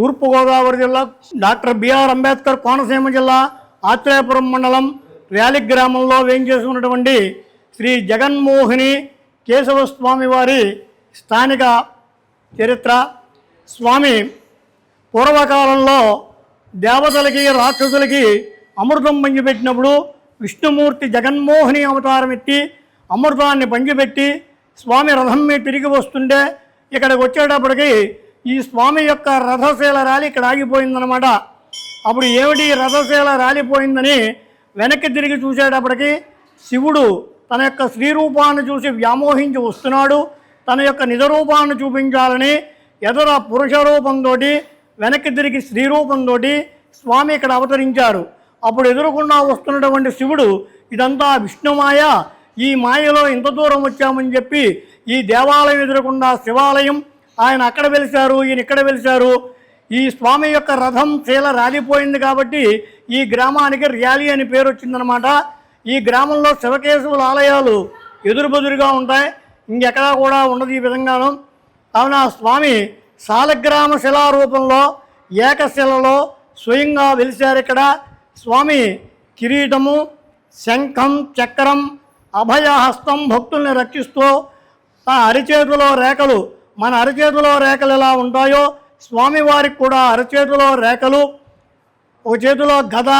తూర్పుగోదావరి జిల్లా doctor BR Ambedkar Konaseema జిల్లా ఆత్రేయపురం మండలం ర్యాలి గ్రామంలో వేయించేసి ఉన్నటువంటి శ్రీ జగన్మోహిని కేశవ స్వామి వారి స్థానిక చరిత్ర. స్వామి పూర్వకాలంలో దేవతలకి రాక్షసులకి అమృతం పంచిపెట్టినప్పుడు విష్ణుమూర్తి జగన్మోహిని అవతారం ఎత్తి అమృతాన్ని పంచిపెట్టి స్వామి రథం మీద తిరిగి వస్తుంటే ఇక్కడికి వచ్చేటప్పటికి ఈ స్వామి యొక్క రథశీల ర్యాలీ ఇక్కడ ఆగిపోయిందనమాట అప్పుడు ఏమిటి రథశీల రాలిపోయిందని వెనక్కి తిరిగి చూసేటప్పటికి శివుడు తన యొక్క శ్రీరూపాన్ని చూసి వ్యామోహించి వస్తున్నాడు. తన యొక్క నిజ రూపాన్ని చూపించాలని ఎదుర పురుష రూపంతో వెనక్కి తిరిగి స్త్రీరూపంతో స్వామి ఇక్కడ అవతరించారు. అప్పుడు ఎదురుకుండా వస్తున్నటువంటి శివుడు ఇదంతా విష్ణుమాయ ఈ మాయలో ఇంత దూరం వచ్చామని చెప్పి ఈ దేవాలయం ఎదురకుండా శివాలయం ఆయన అక్కడ వెలిశారు ఈయన ఇక్కడ వెలిశారు. ఈ స్వామి యొక్క రథం శీల రాలిపోయింది కాబట్టి ఈ గ్రామానికి ర్యాలీ అని పేరు వచ్చిందనమాట ఈ గ్రామంలో శివకేశవుల ఆలయాలు ఎదురుబెదురుగా ఉంటాయి. ఇంకెక్కడా కూడా ఉండదు ఈ విధంగాను. కావున స్వామి సాలగ్రామ శిలా రూపంలో ఏకశిలలో స్వయంగా వెలిశారు ఇక్కడ. స్వామి కిరీటము శంఖం చక్రం అభయహస్తం భక్తుల్ని రక్షిస్తూ ఆ అరిచేతులో రేఖలు మన అరచేతిలో రేఖలు ఎలా ఉంటాయో స్వామివారికి కూడా అరచేతిలో రేఖలు ఒక చేతిలో గద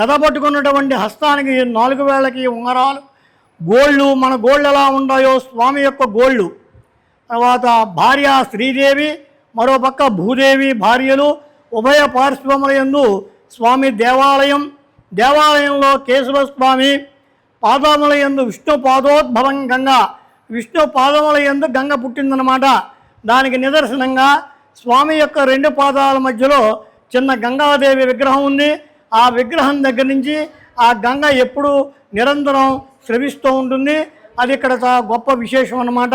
గద పట్టుకున్నటువంటి హస్తానికి నాలుగు వేళ్ళకి ఉంగరాలు గోళ్ళు మన గోళ్ళు ఎలా ఉంటాయో స్వామి యొక్క గోళ్ళు. తర్వాత భార్య శ్రీదేవి మరోపక్క భూదేవి భార్యలు ఉభయ పార్శ్వములందు స్వామి దేవాలయం దేవాలయంలో కేశవ స్వామి పాదముల యందు విష్ణు పాదోద్భవం గంగ విష్ణు పాదముల యందు గంగ పుట్టిందనమాట దానికి నిదర్శనంగా స్వామి యొక్క రెండు పాదాల మధ్యలో చిన్న గంగాదేవి విగ్రహం ఉంది. ఆ విగ్రహం దగ్గర నుంచి ఆ గంగ ఎప్పుడు నిరంతరం స్రవిస్తూ ఉంటుంది. అది ఇక్కడ చాలా గొప్ప విశేషం అన్నమాట.